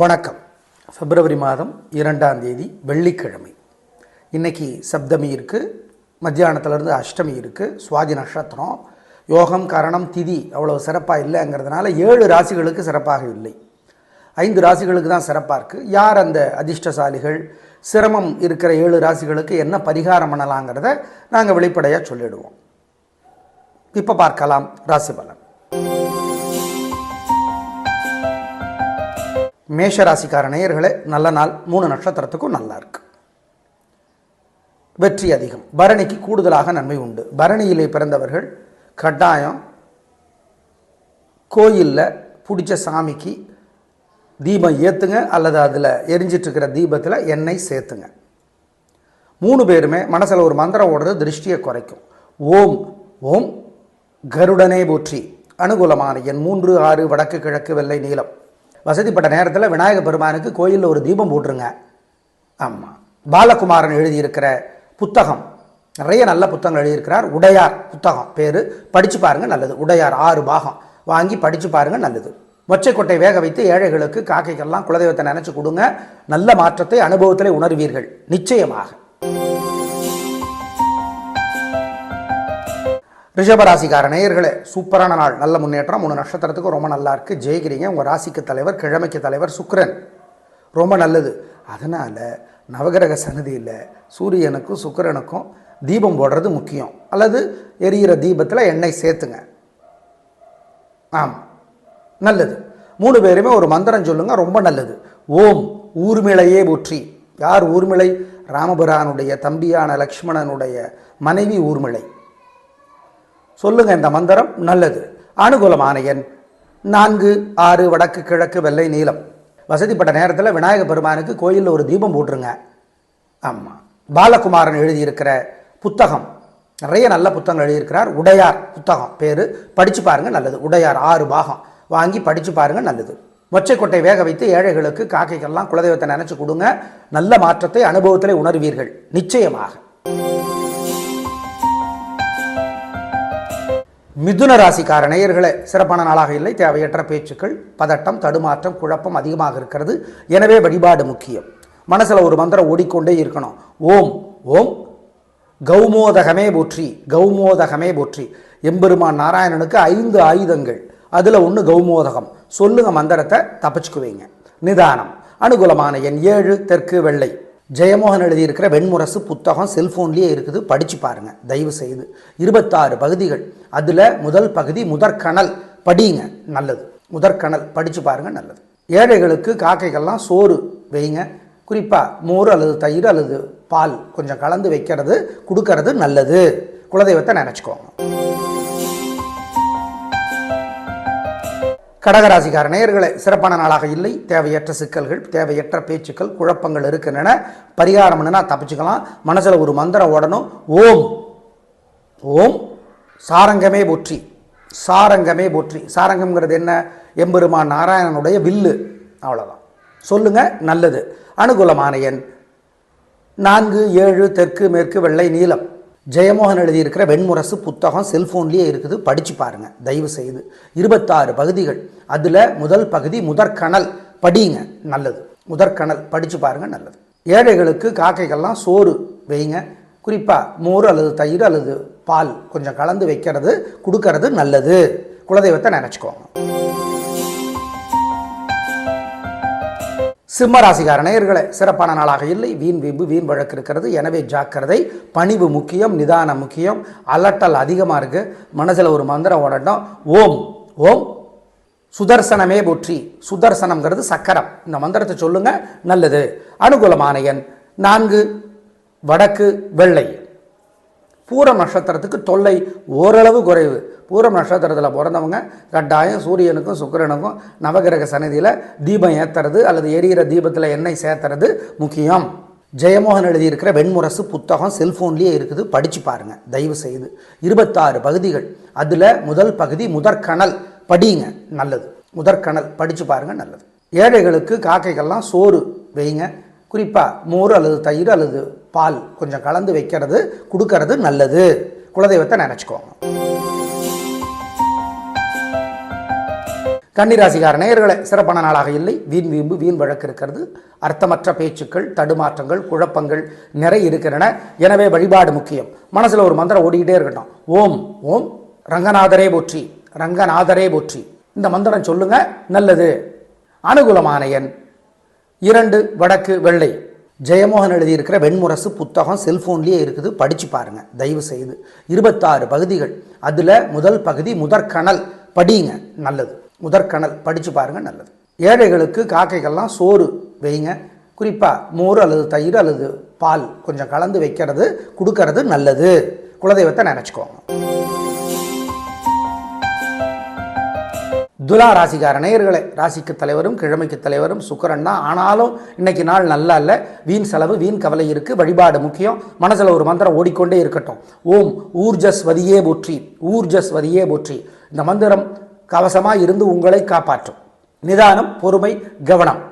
வணக்கம். பிப்ரவரி மாதம் இரண்டாம் தேதி வெள்ளிக்கிழமை. இன்னைக்கு சப்தமி இருக்குது மத்தியானத்துலேருந்து அஷ்டமி இருக்குது சுவாதி நட்சத்திரம் யோகம் கரணம் திதி அவ்வளோ சிறப்பாக இல்லைங்கிறதுனால ஏழு ராசிகளுக்கு சிறப்பாக இல்லை. ஐந்து ராசிகளுக்கு தான் சிறப்பாக இருக்குது யார் அந்த அதிர்ஷ்டசாலிகள்? சிரமம் இருக்கிற ஏழு ராசிகளுக்கு என்ன பரிகாரம் பண்ணலாங்கிறத நாங்கள் வெளிப்படையாக சொல்லிடுவோம். இப்போ பார்க்கலாம் ராசி பலன் மேஷராசிக்கார நேயர்களே நல்ல நாள். மூணு நட்சத்திரத்துக்கும் நல்லா இருக்கு. வெற்றி அதிகம். பரணிக்கு கூடுதலாக நன்மை உண்டு. பரணியிலே பிறந்தவர்கள் கட்டாயம் கோயிலில் பிடிச்ச சாமிக்கு தீபம் ஏற்றுங்க அல்லது அதில் எரிஞ்சிட்ருக்கிற தீபத்தில் எண்ணெய் சேர்த்துங்க. மூணு பேருமே மனசில் ஒரு மந்திரம் ஓடுறது திருஷ்டியை குறைக்கும். ஓம் ஓம் கருடனே போற்றி. அனுகூலமான என் மூன்று ஆறு வடக்கு கிழக்கு வெள்ளை நீளம் வசதிப்பட்ட நேரத்தில் விநாயக பெருமானுக்கு கோயிலில் ஒரு தீபம் போட்டுருங்க. ஆமாம் பாலகுமாரன் எழுதியிருக்கிற புத்தகம். நிறைய நல்ல புத்தகங்கள் எழுதியிருக்கிறார். உடையார் புத்தகம். பேர் படித்து பாருங்கள் நல்லது. உடையார் ஆறு பாகம். வாங்கி படித்து பாருங்கள் நல்லது. மொச்சைக்கொட்டை வேக வைத்து ஏழைகளுக்கு காக்கைக்கெல்லாம் குலதெய்வத்தை நினச்சி கொடுங்க. நல்ல மாற்றத்தை அனுபவத்திலே உணர்வீர்கள். நிச்சயமாக. ரிஷபராசிக்கார நேயர்களே சூப்பரான நாள். நல்ல முன்னேற்றம் மூணு நட்சத்திரத்துக்கு ரொம்ப நல்லா இருக்குது ஜெயிக்கிறீங்க உங்கள் ராசிக்கு தலைவர் கிழமைக்கு தலைவர் சுக்ரன் ரொம்ப நல்லது. அதனால் நவகிரக சன்னதியில் சூரியனுக்கும் சுக்கிரனுக்கும் தீபம் போடுறது முக்கியம். அல்லது எரியிற தீபத்தில் எண்ணெய் சேர்த்துங்க. ஆமாம் நல்லது. மூணு பேருமே ஒரு மந்திரம் சொல்லுங்க ரொம்ப நல்லது. ஓம் ஊர்மிளையே ஒற்றி யார் ஊர்மிளை? ராமபுரானுடைய தம்பியான லக்ஷ்மணனுடைய மனைவி ஊர்மிளை. சொல்லுங்க இந்த மந்திரம் நல்லது. அனுகூலமான எண் நான்கு ஆறு வடக்கு கிழக்கு வெள்ளை நீளம் வசதிப்பட்ட நேரத்தில் விநாயக பெருமானுக்கு கோயிலில் ஒரு தீபம் போட்டுருங்க. ஆமாம் பாலகுமாரன் எழுதியிருக்கிற புத்தகம். நிறைய நல்ல புத்தகங்கள் எழுதியிருக்கிறார். உடையார் புத்தகம். பேர் படித்து பாருங்கள் நல்லது. உடையார் ஆறு பாகம். வாங்கி படித்து பாருங்கள் நல்லது. மொச்சைக்கொட்டை வேக வைத்து ஏழைகளுக்கு காக்கைக்கெல்லாம் குலதெய்வத்தை நினச்சி கொடுங்க. நல்ல மாற்றத்தை அனுபவத்தில் உணர்வீர்கள். நிச்சயமாக. மிதுன ராசிக்கார நேயர்களே சிறப்பான நாளாக இல்லை. தேவையற்ற பேச்சுக்கள் பதட்டம் தடுமாற்றம் குழப்பம் அதிகமாக இருக்கிறது. எனவே வழிபாடு முக்கியம். மனசில் ஒரு மந்திரம் ஓடிக்கொண்டே இருக்கணும். ஓம் ஓம் கௌமோதகமே போற்றி கௌமோதகமே போற்றி. எம்பெருமான் நாராயணனுக்கு ஐந்து ஆயுதங்கள். அதில் ஒன்று கௌமோதகம். சொல்லுங்க மந்திரத்தை தப்பிச்சுக்குவீங்க. நிதானம். அனுகூலமான எண் ஏழு தெற்கு வெள்ளை. ஜெயமோகன் எழுதியிருக்கிற வெண்முரசு புத்தகம் செல்ஃபோன்லேயே இருக்குது. படித்து பாருங்க. தயவு செய்து இருபத்தாறு பகுதிகள். அதில் முதல் பகுதி முதற்கணல். படியுங்க நல்லது. முதற்கணல். படித்து பாருங்க. நல்லது. ஏழைகளுக்கு காக்கைகள்லாம் சோறு வைங்க. குறிப்பாக மோர் அல்லது தயிர் அல்லது பால் கொஞ்சம் கலந்து வைக்கிறது கொடுக்கறது நல்லது. குலதெய்வத்தை நினச்சிக்கோங்க. கடகராசிக்கார நேயர்களே சிறப்பான நாளாக இல்லை. தேவையற்ற சிக்கல்கள் தேவையற்ற பேச்சுக்கள் குழப்பங்கள் இருக்கின்றன. பரிகாரம் பண்ணுனா தப்பிச்சுக்கலாம். மனசில் ஒரு மந்திரம் ஓடணும். ஓம். ஓம். சாரங்கமே போற்றி. சாரங்கமே போற்றி. சாரங்கம்ங்கிறது என்ன? எம்பெருமான் நாராயணனுடைய வில்லு. அவ்வளோதான் சொல்லுங்க நல்லது. அனுகூலமான எண் நான்கு ஏழு தெற்கு மேற்கு வெள்ளை நீலம். ஜெயமோகன் எழுதியிருக்கிற வெண்முரசு புத்தகம் செல்ஃபோன்லேயே இருக்குது. படித்து பாருங்கள் தயவு செய்து. இருபத்தாறு பகுதிகள். அதில் முதல் பகுதி முதற்கணல். படியுங்க நல்லது. முதற்கணல். படித்து பாருங்கள் நல்லது. ஏழைகளுக்கு காக்கைகள்லாம் சோறு வைங்க. குறிப்பாக மோர் அல்லது தயிர் அல்லது பால் கொஞ்சம் கலந்து வைக்கிறது கொடுக்கறது நல்லது. குலதெய்வத்தை நினச்சிக்கோங்க. சிம்ம ராசிக்கார நேயர்களே சிறப்பான நாளாக இல்லை. வீண் வீம்பு வீண் வழக்கு இருக்கிறது. எனவே ஜாக்கிரதை பணிவு முக்கியம் நிதானம் முக்கியம் அலட்டல் அதிகமாக இருக்குது மனசில் ஒரு மந்திரம் ஓடட்டும். ஓம் ஓம் சுதர்சனமே போற்றி. சுதர்சனம்ங்கிறது சக்கரம். இந்த மந்திரத்தை சொல்லுங்க நல்லது. அனுகூலமான எண் நான்கு வடக்கு வெள்ளை. பூரம் நட்சத்திரத்துக்கு தொல்லை ஓரளவு குறைவு. பூரம் நட்சத்திரத்தில் பிறந்தவங்க கட்டாயம் சூரியனுக்கும் சுக்கிரனுக்கும் நவகிரக சன்னதியில் தீபம் ஏற்றுறது அல்லது எரியிற தீபத்தில் எண்ணெய் சேர்த்துறது முக்கியம். ஜெயமோகன் எழுதியிருக்கிற வெண்முரசு புத்தகம் செல்ஃபோன்லேயே இருக்குது படித்து பாருங்கள் தயவு செய்து. இருபத்தாறு பகுதிகள். அதில் முதல் பகுதி முதற்கணல். படிங்க நல்லது. முதற்கணல் படித்து பாருங்கள் நல்லது. ஏழைகளுக்கு காக்கைகள்லாம் சோறு வைங்க. குறிப்பாக மோர் அல்லது தயிர் அல்லது பால் கொஞ்சம் கலந்து வைக்கிறது கொடுக்கறது நல்லது. குலதெய்வத்தை நினச்சிக்கோங்க. கன்னிராசிகார நேயர்களை சிறப்பான நாளாக இல்லை. வீண் வீம்பு வீண் வழக்கு இருக்கிறது. அர்த்தமற்ற பேச்சுக்கள் தடுமாற்றங்கள் குழப்பங்கள் நிறைய இருக்கின்றன. எனவே வழிபாடு முக்கியம். மனசில் ஒரு மந்திரம் ஓடிக்கிட்டே இருக்கட்டும். ஓம் ஓம் ரங்கநாதரே போற்றி ரங்கநாதரே போற்றி. இந்த மந்திரம் சொல்லுங்க நல்லது. அனுகூலமான எண் இரண்டு வடக்கு வெள்ளை. ஜெயமோகன் எழுதியிருக்கிற வெண்முரசு புத்தகம் செல்ஃபோன்லேயே இருக்குது படித்து பாருங்க தயவு செய்து இருபத்தாறு பகுதிகள். அதில் முதல் பகுதி முதற்கணல் படியுங்க நல்லது. முதற்கணல் படித்து பாருங்க நல்லது. ஏழைகளுக்கு காக்கைகள்லாம் சோறு வைங்க. குறிப்பாக மோர் அல்லது தயிர் அல்லது பால் கொஞ்சம் கலந்து வைக்கிறது கொடுக்கறது நல்லது. குலதெய்வத்தை நினச்சிக்கோங்க. துலா ராசிக்கார நேயர்களே ராசிக்கு தலைவரும் கிழமைக்கு தலைவரும் சுக்கரன் தான் ஆனாலும் இன்னைக்கு நாள் நல்லா இல்லை. வீண் செலவு வீண் கவலை இருக்கு. வழிபாடு முக்கியம். மனசில் ஒரு மந்திரம் ஓடிக்கொண்டே இருக்கட்டும். ஓம் ஊர்ஜஸ் வதியே போற்றி ஊர்ஜஸ் வதியே போற்றி. இந்த மந்திரம் கவசமாக இருந்து உங்களை காப்பாற்றும். நிதானம் பொறுமை கவனம்.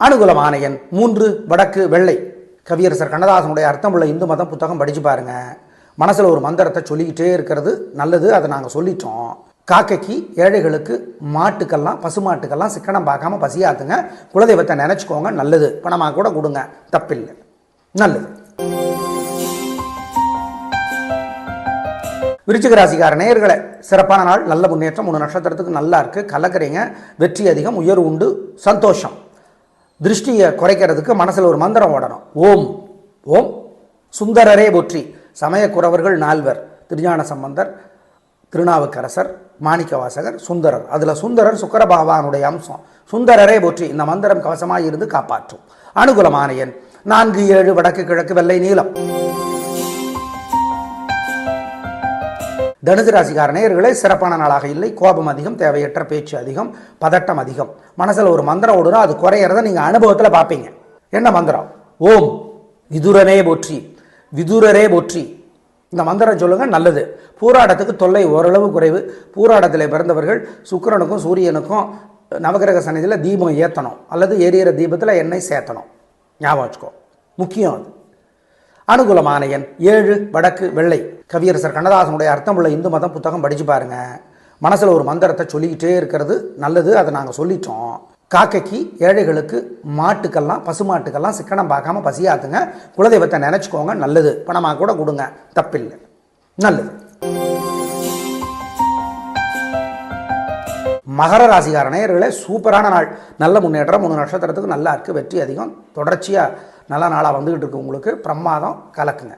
அனுகூலமான எண் மூன்று வடக்கு வெள்ளை. கவியரசர் கண்ணதாசனுடைய அர்த்தமுள்ள இந்து மதம் புத்தகம் படித்து பாருங்க. மனசில் ஒரு மந்திரத்தை சொல்லிக்கிட்டே இருக்கிறது. நல்லது அதை நாங்கள் சொல்லிட்டோம். காக்கைக்கு ஏழைகளுக்கு மாட்டுக்கெல்லாம் பசுமாட்டுக்கெல்லாம் சிக்கனம் பார்க்காம பசியாத்துங்க. குலதெய்வத்தை நினச்சிக்கோங்க நல்லது. பணமாக கூட கொடுங்க. தப்பில்லை. நல்லது. விருச்சிக ராசிக்கார சிறப்பான நாள் நல்ல முன்னேற்றம் மூணு நட்சத்திரத்துக்கு நல்லா இருக்கு. கலக்கிறீங்க. வெற்றி அதிகம் உயர்வு உண்டு சந்தோஷம். திருஷ்டியை குறைக்கிறதுக்கு மனசில் ஒரு மந்திரம் ஓடணும். ஓம். ஓம். சுந்தரரே ஒற்றி சமயக்குறவர்கள் நால்வர். திருஞான சம்பந்தர். திருநாவுக்கரசர் மாணிக்கவாசகர் சுந்தரர். அதில் சுந்தரர் சுக்கர பகவானுடைய அம்சம். சுந்தரரே போற்றி இந்த மந்திரம் கவசமாக இருந்து காப்பாற்றும். அனுகூலமான எண் நான்கு ஏழு வடக்கு கிழக்கு வெள்ளை நீளம். தனுசு ராசிக்கார நேயர்களே சிறப்பான நாளாக இல்லை. கோபம் அதிகம் தேவையற்ற பேச்சு அதிகம் பதட்டம் அதிகம். மனசில் ஒரு மந்திரம் ஓடுனா அது குறையிறத நீங்கள் அனுபவத்தில் பார்ப்பீங்க என்ன மந்திரம்? ஓம். விதுரனே போற்றி. விதுரரே போற்றி. இந்த மந்திரம் சொல்லுங்க நல்லது. பூராடத்துக்கு தொல்லை ஓரளவு குறைவு. பூராடத்தில் பிறந்தவர்கள் சுக்கிரனுக்கும் சூரியனுக்கும் நவகிரக சன்னிதியில் தீபம் ஏற்றணும் அல்லது எரியிற தீபத்தில் எண்ணெய் சேர்த்தணும். ஞாபகம் வச்சுக்கோ. முக்கியம் அது. அனுகூலமான எண் ஏழு வடக்கு வெள்ளை. கவியரசர் கண்ணதாசனுடைய அர்த்தமுள்ள இந்து மதம் புத்தகம் படித்து பாருங்கள் மனசில் ஒரு மந்திரத்தை சொல்லிக்கிட்டே இருக்கிறது நல்லது அதை நாங்கள் சொல்லிட்டோம். காக்கைக்கு ஏழைகளுக்கு மாட்டுக்கெல்லாம் பசுமாட்டுக்கெல்லாம் சிக்கனம் பார்க்காம பசியாத்துங்க குலதெய்வத்தை நினச்சிக்கோங்க நல்லது. பணமாக கூட கொடுங்க. தப்பில்லை. நல்லது. மகர ராசிகார நேயர்களே சூப்பரான நாள். நல்ல முன்னேற்றம் மூணு நட்சத்திரத்துக்கு நல்லா இருக்குது வெற்றி அதிகம். தொடர்ச்சியாக நல்ல நாளாக வந்துக்கிட்டு இருக்கு உங்களுக்கு. பிரமாதம் கலக்குங்க.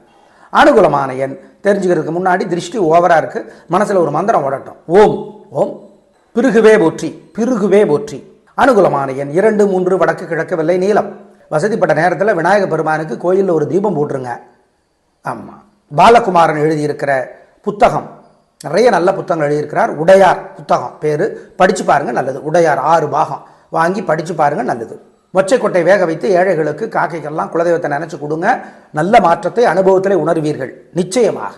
அனுகூலமான எண். தெரிஞ்சுக்கிறதுக்கு முன்னாடி திருஷ்டி ஓவராக இருக்குது மனசில் ஒரு மந்திரம் ஓடட்டும். ஓம். ஓம். பிருகுவே போற்றி. பிருகுவே போற்றி. அனுகூலமான எண் இரண்டு மூன்று வடக்கு கிழக்கு வெள்ளை நீளம் வசதிப்பட்ட நேரத்தில் விநாயக பெருமானுக்கு கோயிலில் ஒரு தீபம் போட்டுருங்க. ஆமாம் பாலகுமாரன் எழுதியிருக்கிற புத்தகம். நிறைய நல்ல புத்தகங்கள் எழுதியிருக்கிறார். உடையார் புத்தகம். பேர் படித்து பாருங்கள் நல்லது. உடையார் ஆறு பாகம். வாங்கி படித்து பாருங்கள் நல்லது. மொச்சைக்கொட்டை வேக வைத்து ஏழைகளுக்கு காக்கைகள்லாம் குலதெய்வத்தை நினச்சி கொடுங்க. நல்ல மாற்றத்தை அனுபவத்தில் உணர்வீர்கள். நிச்சயமாக.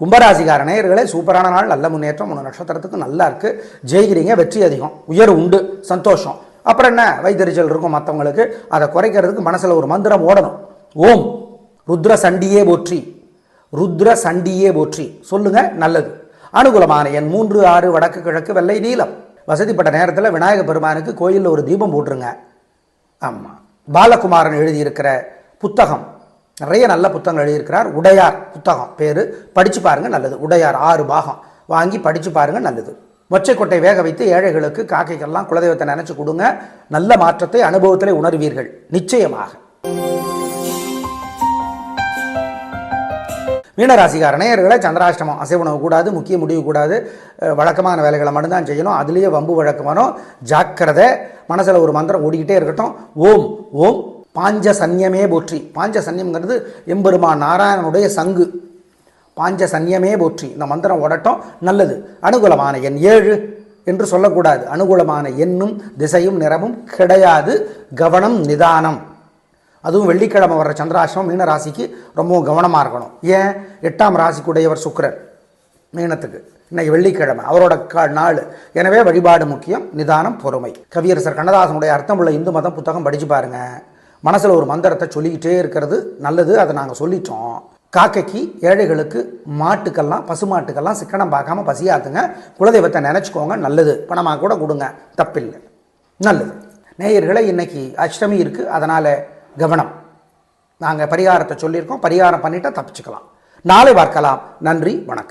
கும்பராசிகார நேயர்களே சூப்பரான நாள் நல்ல முன்னேற்றம் உங்கள் நட்சத்திரத்துக்கு நல்லா இருக்கு. ஜெயிக்கிறீங்க வெற்றி அதிகம். உயர் உண்டு சந்தோஷம். அப்புறம் என்ன? வைத்தறிச்சல் இருக்கும் மற்றவங்களுக்கு அதை குறைக்கிறதுக்கு மனசில் ஒரு மந்திரம் ஓடணும். ஓம். ருத்ர சண்டியே போற்றி. ருத்ர சண்டியே போற்றி. சொல்லுங்க நல்லது. அனுகூலமான என் மூன்று ஆறு வடக்கு கிழக்கு வெள்ளை நீளம் வசதிப்பட்ட நேரத்தில் விநாயக பெருமானுக்கு கோயிலில் ஒரு தீபம் போட்டுருங்க. ஆமாம் பாலகுமாரன் எழுதியிருக்கிற புத்தகம். நிறைய நல்ல புத்தகங்கள் எழுதியிருக்கிறார். உடையார் புத்தகம் பேர். படித்து பாருங்கள் நல்லது. உடையார் ஆறு பாகம். வாங்கி படித்து பாருங்கள் நல்லது. மொச்சைக்கொட்டை வேக வைத்து ஏழைகளுக்கு காக்கைக்கெல்லாம் குலதெய்வத்தை நினச்சி கொடுங்க. நல்ல மாற்றத்தை அனுபவத்திலே உணர்வீர்கள். நிச்சயமாக. மீனராசிக்கார நேயர்களை சந்திராஷ்டமம் அசைவுணவு கூடாது முக்கிய முடிவு கூடாது. வழக்கமான வேலைகளை மட்டும்தான் செய்யணும். அதுலேயே வம்பு வழக்கம் வரும். ஜாக்கிரதை. மனசில் ஒரு மந்திரம் ஓடிக்கிட்டே இருக்கட்டும். ஓம் ஓம் பாஞ்ச சன்யமே போற்றி. பாஞ்ச சன்யம்ங்கிறது எம்பெருமான் நாராயணனுடைய சங்கு. பாஞ்ச சன்யமே போற்றி. இந்த மந்திரம் உடட்டும் நல்லது. அனுகூலமான எண் ஏழு என்று சொல்லக்கூடாது. அனுகூலமான எண்ணும் திசையும் நிறமும் கிடையாது. கவனம் நிதானம். அதுவும் வெள்ளிக்கிழமை வர்ற சந்திராசிரமம் மீன ராசிக்கு ரொம்பவும் கவனமாக இருக்கணும். ஏன்? எட்டாம் ராசிக்குடையவர் சுக்கரன். மீனத்துக்கு. இன்னைக்கு வெள்ளிக்கிழமை. அவரோட க நாள். எனவே வழிபாடு முக்கியம். நிதானம் பொறுமை. கவியரசர் கண்ணதாசனுடைய அர்த்தமுள்ள இந்து மதம் புத்தகம் படித்து பாருங்க. மனசில் ஒரு மந்திரத்தை சொல்லிக்கிட்டே இருக்கிறது நல்லது அதை நாங்கள் சொல்லிட்டோம். காக்கைக்கு ஏழைகளுக்கு மாட்டுக்கெல்லாம் பசுமாட்டுக்கெல்லாம் சிக்கனம் பார்க்காம பசியாத்துங்க குலதெய்வத்தை நினச்சிக்கோங்க நல்லது. பணமாக கூட கொடுங்க. தப்பில்லை. நல்லது. நேயர்களை இன்னைக்கு அஷ்டமி இருக்குது அதனால் கவனம். நாங்கள் பரிகாரத்தை சொல்லியிருக்கோம். பரிகாரம் பண்ணிட்டா தப்பிச்சுக்கலாம். நாளை பார்க்கலாம். நன்றி வணக்கம்.